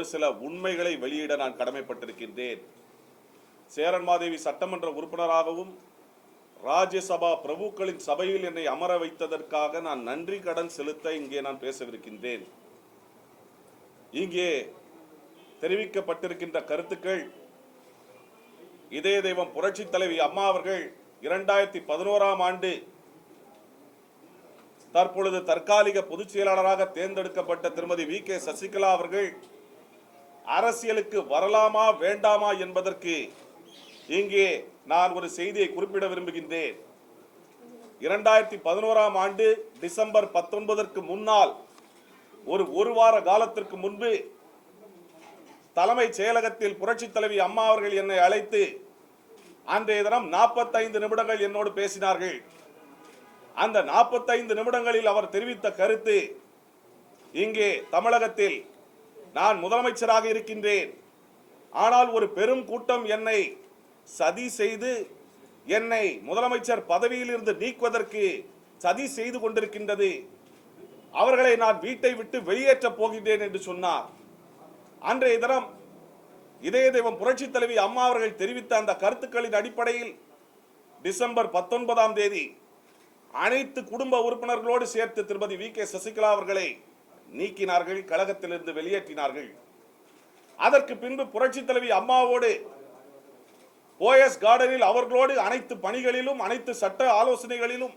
ஒரு சில உண்மைகளை வெளியிட நான் கடமைப்பட்டிருக்கின்றேன். சேரன்மாதேவி சட்டமன்ற உறுப்பினராகவும் ராஜ்யசபா பிரபுக்களின் சபையில் என்னை அமர வைத்ததற்காக நான் நன்றி கடன் செலுத்த இங்கே நான் பேசவிருக்கின்றேன். இங்கே தெரிவிக்கப்பட்டிருக்கின்ற கருத்துக்கள் இதய தெய்வம் புரட்சி தலைவி அம்மா அவர்கள் இரண்டாயிரத்தி பதினோராம் ஆண்டு தற்பொழுது தற்காலிக பொதுச் செயலாளராக தேர்ந்தெடுக்கப்பட்ட திருமதி வி கே சசிகலா அவர்கள் அரசியலுக்கு வரலாமா வேண்டாமா என்பதற்கு இங்கே நான் ஒரு செய்தியை குறிப்பிட விரும்புகின்றேன். இரண்டாயிரத்தி பதினோராம் ஆண்டு டிசம்பர் பத்தொன்பதற்கு முன்னால் ஒரு ஒரு வார காலத்திற்கு முன்பு தலைமைச் செயலகத்தில் புரட்சித் தலைவி அம்மா அவர்கள் என்னை அழைத்து அன்றைய தினம் நாற்பத்தைந்து நிமிடங்கள் என்னோடு பேசினார்கள். அந்த நாற்பத்தைந்து நிமிடங்களில் அவர் தெரிவித்த கருத்து இங்கே தமிழகத்தில் நான் முதலமைச்சராக இருக்கின்றேன். ஆனால் ஒரு பெரும் கூட்டம் என்னை சதி செய்து என்னை முதலமைச்சர் பதவியிலிருந்து நீக்குவதற்கு சதி செய்து கொண்டிருக்கின்றது. அவர்களை நான் வீட்டை விட்டு வெளியேற்றப் போகின்றேன் என்று சொன்னார். அன்றைய தினம் இதய தெய்வம் புரட்சி தலைவி அம்மா அவர்கள் தெரிவித்த அந்த கருத்துக்களின் அடிப்படையில் டிசம்பர் பத்தொன்பதாம் தேதி அனைத்து குடும்ப உறுப்பினர்களோடு சேர்த்து திருமதி வி கே சசிகலா அவர்களை நீக்கினார்கள் கழகத்திலிருந்து வெளியேற்றினார்கள். அதற்கு பின்பு புரட்சி தலைவி அம்மாவோடு போயஸ் கார்டனில் அவர்களோடு அனைத்து பணிகளிலும் அனைத்து சட்ட ஆலோசனைகளிலும்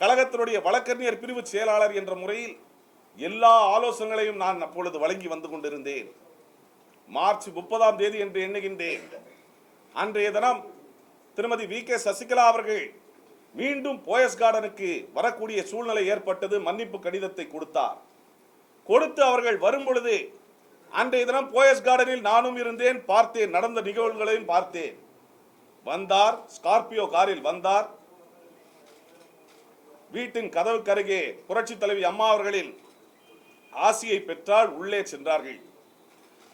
கழகத்தினுடைய வழக்கறிஞர் பிரிவு செயலாளர் என்ற முறையில் எல்லா ஆலோசனைகளையும் நான் அப்பொழுது வழங்கி வந்து கொண்டிருந்தேன். மார்ச் முப்பதாம் தேதி என்று எண்ணுகின்றேன். அன்றைய தினம் திருமதி வி கே சசிகலா அவர்கள் மீண்டும் போயஸ் கார்டனுக்கு வரக்கூடிய சூழ்நிலை ஏற்பட்டது மன்னிப்பு கடிதத்தை கொடுத்தார். கொடுத்து அவர்கள் வரும் பொழுது அன்றைய தினம் போயஸ் கார்டனில் நானும் இருந்தேன் பார்த்தேன் நடந்த நிகழ்வுகளையும் பார்த்தேன். வந்தார் ஸ்கார்பியோ காரில் வந்தார். வீட்டின் கதவுக்கு அருகே புரட்சி தலைவி அம்மா அவர்களின் ஆசியை பெற்றால் உள்ளே சென்றார்கள்.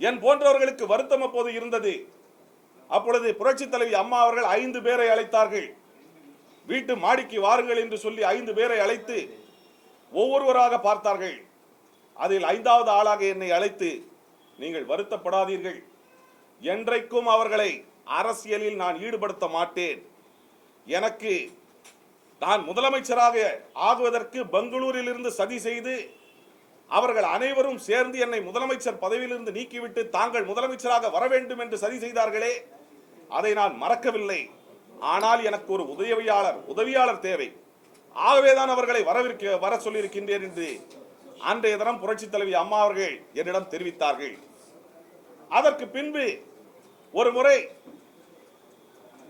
என் போன்றவர்களுக்கு வருத்தம் அப்போது இருந்தது. அப்பொழுது புரட்சி தலைவி அம்மா அவர்கள் ஐந்து பேரை அழைத்தார்கள். வீட்டு மாடிக்கு வாருங்கள் என்று சொல்லி ஐந்து பேரை அழைத்து ஒவ்வொருவராக பார்த்தார்கள். அதில் ஐந்தாவது ஆளாக என்னை அழைத்து நீங்கள் வருத்தப்படாதீர்கள். என்றைக்கும் அவர்களை அரசியலில் நான் ஈடுபடுத்த மாட்டேன். எனக்கு நான் முதலமைச்சராக ஆகுவதற்கு பெங்களூரில் இருந்து சதி செய்து அவர்கள் அனைவரும் சேர்ந்து என்னை முதலமைச்சர் பதவியிலிருந்து நீக்கிவிட்டு தாங்கள் முதலமைச்சராக வர வேண்டும் என்று சதி செய்தார்களே அதை நான் மறக்கவில்லை. ஆனால் எனக்கு ஒரு உதவியாளர் உதவியாளர் தேவை. ஆகவேதான் அவர்களை வரவிருக்க வர சொல்லியிருக்கின்றேன் என்று அன்றைய தினம் புரட்சி தலைவி அம்மா அவர்கள் என்னிடம் தெரிவித்தார்கள். அதற்கு பின்பு ஒரு முறை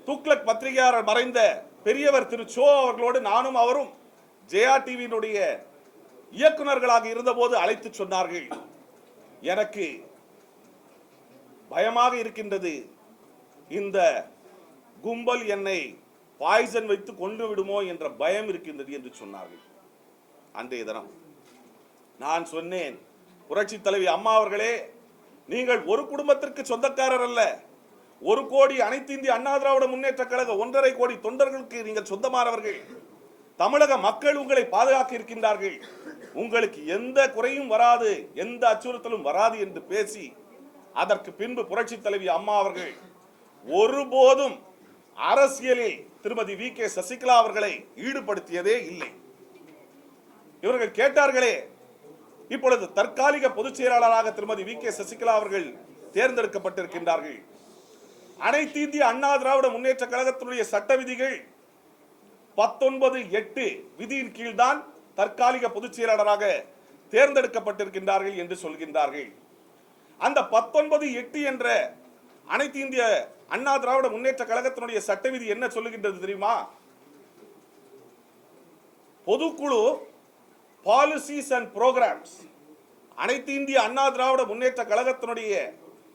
துக்ளக் பத்திரிகையாளர் மறைந்த பெரியவர் திரு சோ அவர்களோடு நானும் அவரும் ஜெயா டிவியினுடைய இயக்குனர்களாக இருந்தபோது அழைத்து சொன்னார்கள். எனக்கு பயமாக இருக்கின்றது. இந்த கும்பல் என்னை பாய்சன் வைத்து கொண்டு விடுமோ என்ற பயம் இருக்கின்றது என்று சொன்னார்கள். அன்றைய தினம். நான் சொன்னேன். புரட்சி தலைவி அம்மா அவர்களே நீங்கள் ஒரு குடும்பத்திற்கு சொந்தக்காரர் அல்ல ஒரு கோடி அனைத்து இந்திய அண்ணா திராவிட முன்னேற்ற கழக ஒன்றரை கோடி தொண்டர்களுக்கு நீங்கள் சொந்தமானவர்கள். தமிழக மக்கள் உங்களை பாதுகாக்க இருக்கின்றார்கள். உங்களுக்கு எந்த குறையும் வராது எந்த அச்சுறுத்தலும் வராது என்று பேசி அதற்கு பின்பு புரட்சி தலைவி அம்மா அவர்கள் ஒருபோதும் அரசியலில் திருமதி வி கே சசிகலா அவர்களை ஈடுபடுத்தியதே இல்லை. இவர்கள் கேட்டார்களே இப்பொழுது தற்காலிக பொதுச் செயலாளராக திருமதி வி. கே. சசிகலா அவர்கள் தேர்ந்தெடுக்கப்பட்டிருக்கின்றார்கள். அனைத்து இந்திய அண்ணா திராவிட முன்னேற்ற கழகத்தினுடைய சட்ட விதிகள் பத்தொன்பது எட்டு விதியின் கீழ்தான் தற்காலிக பொதுச் செயலாளராக தேர்ந்தெடுக்கப்பட்டிருக்கின்றார்கள் என்று சொல்கின்றார்கள். அந்த பத்தொன்பது எட்டு என்ற அனைத்து இந்திய அண்ணா திராவிட முன்னேற்ற கழகத்தினுடைய சட்ட விதி என்ன சொல்லுகின்றது தெரியுமா? பொதுக்குழு பாலிசிஸ் அண்ட் ப்ரோக்ராம்ஸ் அனைத்து இந்திய அண்ணா திராவிட முன்னேற்ற கழகத்தினுடைய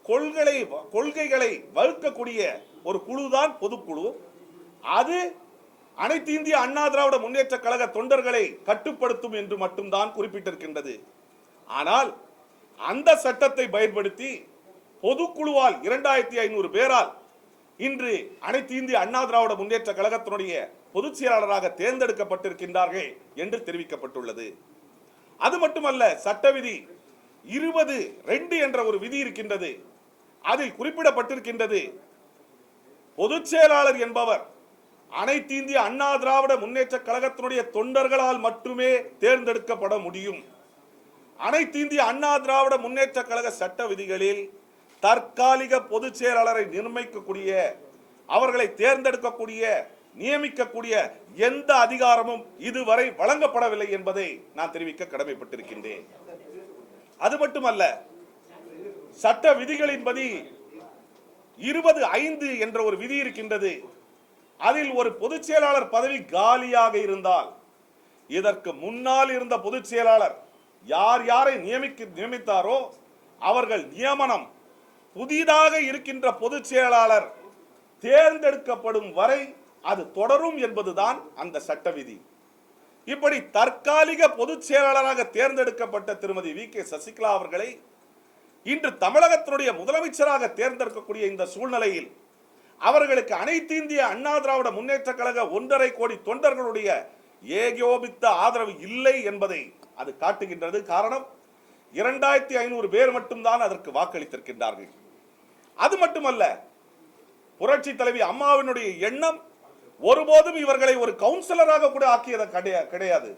கொள்கை கொள்கைகளை வகுக்கக்கூடிய ஒரு குழு தான் பொதுக்குழு. அது அனைத்து இந்திய அண்ணா திராவிட முன்னேற்ற கழக தொண்டர்களை கட்டுப்படுத்தும் என்று மட்டும்தான் குறிப்பிட்டிருக்கின்றது. ஆனால் அந்த சட்டத்தை பயன்படுத்தி பொதுக்குழுவால் இரண்டாயிரத்தி ஐநூறு பேரால் இன்று அனைத்து இந்திய அண்ணா திராவிட முன்னேற்ற கழகத்தினுடைய பொதுச் செயலாளராக தேர்ந்தெடுக்கப்பட்டிருக்கின்றார்கள் என்று தெரிவிக்கப்பட்டுள்ளது. அது மட்டுமல்ல சட்ட விதி இருபது ரெண்டு என்ற ஒரு விதி இருக்கின்றது. அதில் குறிப்பிடப்பட்டிருக்கின்றது பொதுச் செயலாளர் என்பவர் அனைத்து இந்திய அண்ணா திராவிட முன்னேற்ற கழகத்தினுடைய தொண்டர்களால் மட்டுமே தேர்ந்தெடுக்கப்பட முடியும். அனைத்து இந்திய அண்ணா திராவிட முன்னேற்ற கழக சட்ட விதிகளில் தற்காலிக பொதுச் செயலாளரை நிர்ணயிக்கக்கூடிய அவர்களை தேர்ந்தெடுக்கக்கூடிய நியமிக்கக்கூடிய எந்த அதிகாரமும் இதுவரை வழங்கப்படவில்லை என்பதை நான் தெரிவிக்க கடமைப்பட்டிருக்கின்றேன். அது மட்டுமல்ல சட்ட விதிகளின்படி இருபது ஐந்து என்ற ஒரு விதி இருக்கின்றது. அதில் ஒரு பொதுச் செயலாளர் பதவி காலியாக இருந்தால் இதற்கு முன்னால் இருந்த பொதுச் செயலாளர் யார் யாரை நியமிக்க நியமித்தாரோ அவர்கள் நியமனம் புதிதாக இருக்கின்ற பொதுச் செயலாளர் தேர்ந்தெடுக்கப்படும் வரை அது தொடரும் என்பதுதான் அந்த சட்ட விதி இப்படி தற்காலிக பொதுச் செயலாளராக தேர்ந்தெடுக்கப்பட்ட திருமதி வி. கே. சசிகலா அவர்களை இன்று தமிழகத்தினுடைய முதலமைச்சராக தேர்ந்தெடுக்கக்கூடிய இந்த சூழ்நிலையில் அவர்களுக்கு அனைத்து இந்திய அண்ணா திராவிட முன்னேற்ற கழக ஒன்றரை கோடி தொண்டர்களுடைய ஏகோபித்த ஆதரவு இல்லை என்பதை அது காட்டுகின்றது. காரணம் இரண்டாயிரத்தி ஐநூறு பேர் மட்டும்தான் அதற்கு வாக்களித்திருக்கின்றார்கள். அது மட்டுமல்ல புரட்சி தலைவி அம்மாவினுடைய எண்ணம் ஒருபோதும் இவர்களை ஒரு கவுன்சிலராக கூட ஆக்கியது கிடையா- கிடையாது.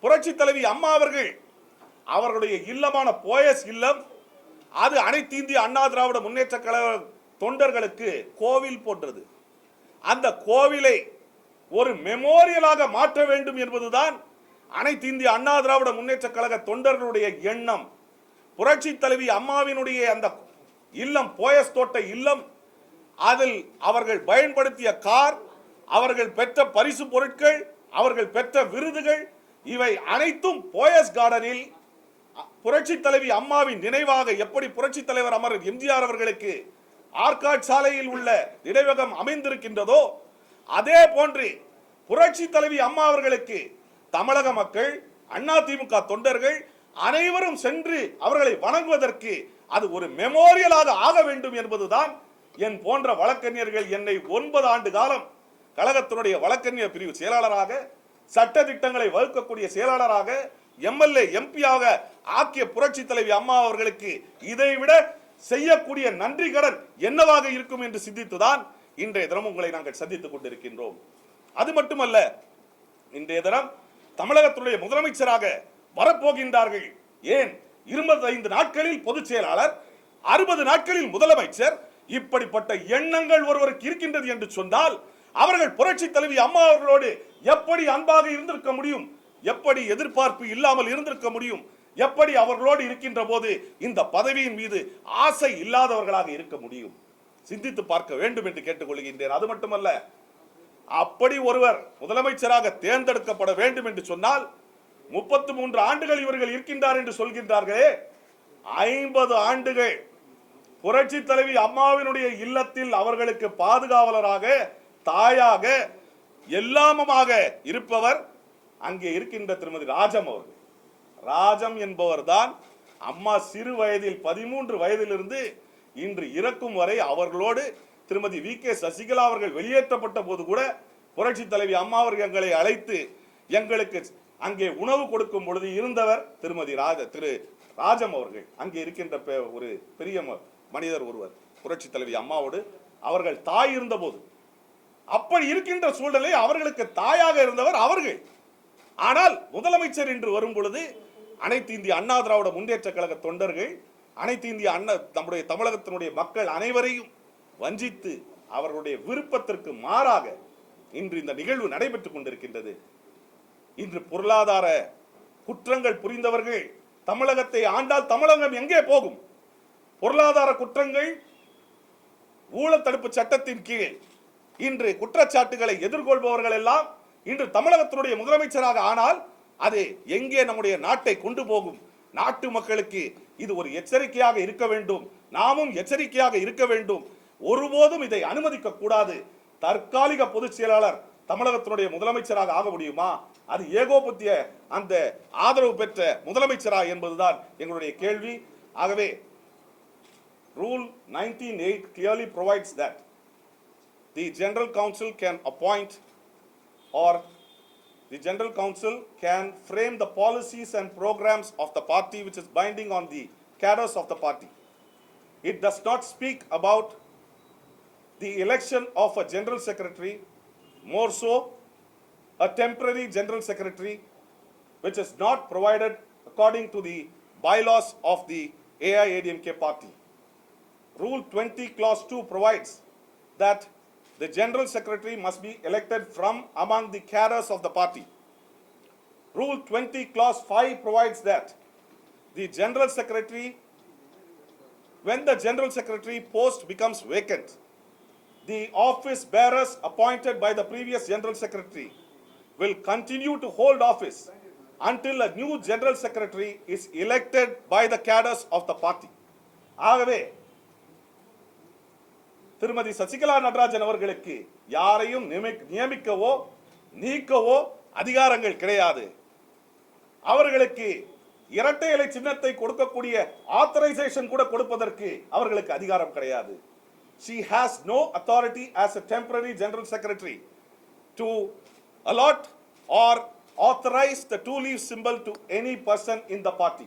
புரட்சி தலைவி அம்மா அவர்கள் அவர்களுடைய இல்லமான போயஸ் இல்லம் அது அனைத்து இந்திய அண்ணா திராவிட முன்னேற்ற கழக தொண்டர்களுக்கு கோவில் போன்றது. அந்த கோவிலை ஒரு மெமோரியலாக மாற்ற வேண்டும் என்பதுதான் அனைத்து இந்திய அண்ணா திராவிட முன்னேற்ற கழக தொண்டர்களுடைய எண்ணம். புரட்சி தலைவி அம்மாவினுடைய அந்த இல்லம் போயஸ் தோட்ட இல்லம் அதில் அவர்கள் பயன்படுத்திய கார் அவர்கள் பெற்ற பரிசு பொருட்கள் அவர்கள் பெற்ற விருதுகள் இவை அனைத்தும் போயஸ் கார்டனில் புரட்சி தலைவி அம்மாவின் நினைவாக எப்படி புரட்சி தலைவர் அமர் எம்ஜிஆர் அவர்களுக்கு ஆர்காட் சாலையில் உள்ள நினைவகம் அமைந்திருக்கின்றதோ அதே போன்று புரட்சி தலைவி அம்மா அவர்களுக்கு தமிழக மக்கள் அண்ணா திமுக தொண்டர்கள் அனைவரும் சென்று அவர்களை வணங்குவதற்கு அது ஒரு மெமோரியலாக ஆக வேண்டும் என்பதுதான் என் போன்ற வழக்கறிஞர்கள் என்னை ஒன்பது ஆண்டு காலம் கழகத்தினுடைய வழக்கறிஞர் பிரிவு செயலாளராக சட்ட திட்டங்களை வகுக்கக்கூடிய செயலாளராக எம்எல்ஏ எம்பியாக ஆக்கிய புரட்சி தலைவி அம்மா அவர்களுக்கு இதைவிட செய்யக்கூடிய நன்றி கடன் என்னவாக இருக்கும் என்று சிந்தித்துதான் இன்றைய தினம் உங்களை நாங்கள் சந்தித்துக் கொண்டிருக்கின்றோம். அது மட்டுமல்ல இன்றைய தினம் தமிழகத்துடைய முதலமைச்சராக வரப்போகின்றார்கள். ஏன்? இருபத்தி ஐந்து நாட்களில் பொதுச் செயலாளர் அறுபது நாட்களில் முதலமைச்சர் இப்படிப்பட்ட எண்ணங்கள் ஒருவருக்கு இருக்கின்றது என்று சொன்னால் அவர்கள் புரட்சி தலைவி அம்மா அவர்களோடு எப்படி அன்பாக இருந்திருக்க முடியும்? எப்படி எதிர்பார்ப்பு இல்லாமல் இருந்திருக்க முடியும்? எப்படி அவர்களோடு இருக்கின்ற போது இந்த பதவியின் மீது ஆசை இல்லாதவர்களாக இருக்க முடியும்? சிந்தித்து பார்க்க வேண்டும் என்று கேட்டுக்கொள்கின்றேன். அது மட்டுமல்ல அப்படி ஒருவர் முதலமைச்சராக தேர்ந்தெடுக்கப்பட வேண்டும் என்று சொன்னால் முப்பத்தி மூன்று ஆண்டுகள் இவர்கள் இருக்கின்றார் என்று சொல்கின்றார்களே. ஐம்பது ஆண்டுகள் புரட்சி தலைவி அம்மாவினுடைய இல்லத்தில் அவர்களுக்கு பாதுகாவலராக தாயாக எல்லாமுமாக இருப்பவர் அங்கே இருக்கின்ற திருமதி ராஜம் அவர்கள். ராஜம் என்பவர் தான் அம்மா சிறு வயதில் பதிமூன்று வயதிலிருந்து இன்று இறக்கும் வரை அவர்களோடு திருமதி வி. கே. சசிகலா அவர்கள் வெளியேற்றப்பட்ட போது கூட புரட்சி தலைவி அம்மா அவர்கள் எங்களை அழைத்து எங்களுக்கு அங்கே உணவு கொடுக்கும் பொழுது இருந்தவர் திருமதி ராஜ திரு ராஜம் அவர்கள். அங்கே இருக்கின்ற பெ- ஒரு பெரிய ம- மனிதர் ஒருவர் புரட்சி தலைவி அம்மாவோடு அவர்கள் தாய் இருந்தபோது அப்படி இருக்கின்ற சூழலை அவர்களுக்கு தாயாக இருந்தவர் அவர்கள். ஆனால் முதலமைச்சர் என்று வரும் பொழுது அனைத்து இந்திய அண்ணா திராவிட முன்னேற்ற கழக தொண்டர்கள் அனைத்து இந்திய அண்ணா நம்முடைய தமிழகத்தினுடைய மக்கள் அனைவரையும் வஞ்சித்து அவர்களுடைய விருப்பத்திற்கு மாறாக இன்று இந்த நிகழ்வு நடைபெற்றுக் கொண்டிருக்கின்றது. இன்று பொருளாதார குற்றங்கள் புரிந்தவர்கள் தமிழகத்தை ஆண்டால் தமிழகம் எங்கே போகும்? பொருளாதார குற்றங்கள் ஊழல் தடுப்பு சட்டத்தின் கீழ் இன்று குற்றச்சாட்டுகளை எதிர்கொள்பவர்கள் எல்லாம் இன்று தமிழகத்தினுடைய முதலமைச்சராக ஆனால் அது எங்கே நம்முடைய நாட்டை கொண்டு போகும்? நாட்டு மக்களுக்கு இது ஒரு எச்சரிக்கையாக இருக்க வேண்டும். நாமும் எச்சரிக்கையாக இருக்க வேண்டும். ஒருபோதும் இதை அனுமதிக்க கூடாது. தற்காலிக பொதுச் செயலாளர் தமிழகத்தினுடைய முதலமைச்சராக ஆக முடியுமா? அது ஏகோபத்திய அந்த ஆதரவு பெற்ற முதலமைச்சரா என்பதுதான் எங்களுடைய கேள்வி. ஆகவே rule nineteen eight clearly provides that the General Council can appoint or the General Council can frame the policies and programs of the party which is binding on the cadres of the party. It does not speak about the election of a general secretary, more so a temporary general secretary, which is not provided according to the bylaws of the AIADMK party. Rule 20 clause 2 provides that the general secretary must be elected from among the cadres of the party. Rule 20 clause 5 provides that the general secretary when the general secretary post becomes vacant the office bearers appointed by the previous general secretary will continue to hold office until a new general secretary is elected by the cadres of the party ஆகவே திருமதி சசிகலா நடராஜன் அவர்களுக்கு யாரையும் நியமி- நியமிக்கவோ நீக்கவோ அதிகாரங்கள் கிடையாது அவர்களுக்கு இரட்டை இலை சின்னத்தை கொடுக்கக்கூடிய ஆத்தரைசேஷன் கூட கொடுப்பதற்கு அவர்களுக்கு அதிகாரம் கிடையாது she has no authority as a temporary general secretary to allot or authorize the two leaf symbol to any person in the party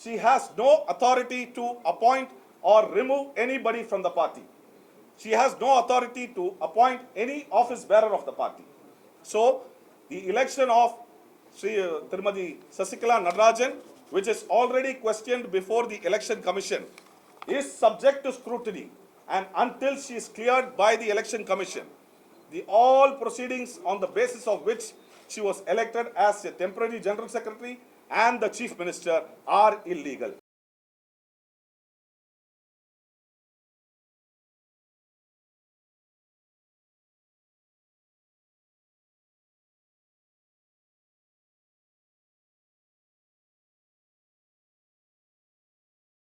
she has no authority to appoint or remove anybody from the party she has no authority to appoint any office bearer of the party. So, the election of Sri uh, Sasikala Nadarajan, which is already questioned before the election commission, is subject to scrutiny. And until she is cleared by the election commission, the all proceedings on the basis of which she was elected as a temporary general secretary and the chief minister are illegal.